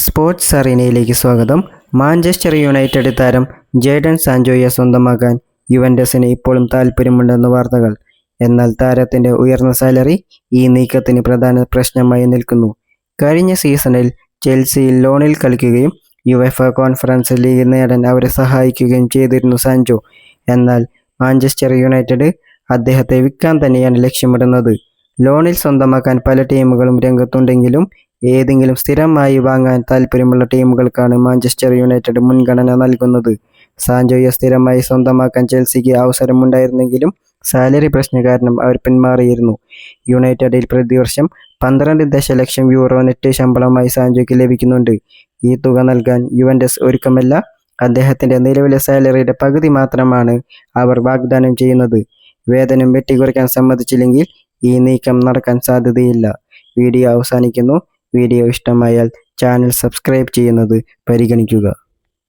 Sports അറീനയിലേക്ക് സ്വാഗതം. Manchester United താരം ജേഡൻ സാൻജോയെ സ്വന്തമാക്കാൻ യുവൻഡസിന് ഇപ്പോഴും താൽപ്പര്യമുണ്ടെന്ന് വാർത്തകൾ. എന്നാൽ താരത്തിന്റെ ഉയർന്ന സാലറി ഈ നീക്കത്തിന് പ്രധാന പ്രശ്നമായി നിൽക്കുന്നു. കഴിഞ്ഞ സീസണിൽ ചെൽസിയിൽ ലോണിൽ കളിക്കുകയും യുഎഫ കോൺഫറൻസ് ലീഗ് നേടാൻ അവരെ സഹായിക്കുകയും ചെയ്തിരുന്നു സാൻജോ എന്നാൽ മാഞ്ചസ്റ്റർ യുണൈറ്റഡ് അദ്ദേഹത്തെ വിൽക്കാൻ തന്നെയാണ് ലക്ഷ്യമിടുന്നത്. ലോണിൽ സ്വന്തമാക്കാൻ പല ടീമുകളും രംഗത്തുണ്ടെങ്കിലും ഏതെങ്കിലും സ്ഥിരമായി വാങ്ങാൻ താല്പര്യമുള്ള ടീമുകൾക്കാണ് മാഞ്ചസ്റ്റർ യുണൈറ്റഡ് മുൻഗണന നൽകുന്നത്. സാഞ്ചോയെ സ്ഥിരമായി സ്വന്തമാക്കാൻ ചെൽസിക്ക് അവസരമുണ്ടായിരുന്നെങ്കിലും സാലറി പ്രശ്ന കാരണം അവർ പിന്മാറിയിരുന്നു. യുണൈറ്റഡിൽ പ്രതിവർഷം പന്ത്രണ്ട് ദശലക്ഷം യൂറോ നെറ്റ് ശമ്പളമായി സാഞ്ചോയ്ക്ക് ലഭിക്കുന്നുണ്ട്. ഈ തുക നൽകാൻ യുവൻഡസ് ഒരുക്കമല്ല അദ്ദേഹത്തിന്റെ നിലവിലെ സാലറിയുടെ പകുതി മാത്രമാണ് അവർ വാഗ്ദാനം ചെയ്യുന്നത്. വേതനം വെട്ടിക്കുറയ്ക്കാൻ സമ്മതിച്ചില്ലെങ്കിൽ ഈ നീക്കം നടക്കാൻ സാധ്യതയില്ല. വീഡിയോ അവസാനിക്കുന്നു. വീഡിയോ ഇഷ്ടമായാൽ ചാനൽ സബ്സ്ക്രൈബ് ചെയ്യുന്നത് പരിഗണിക്കുക.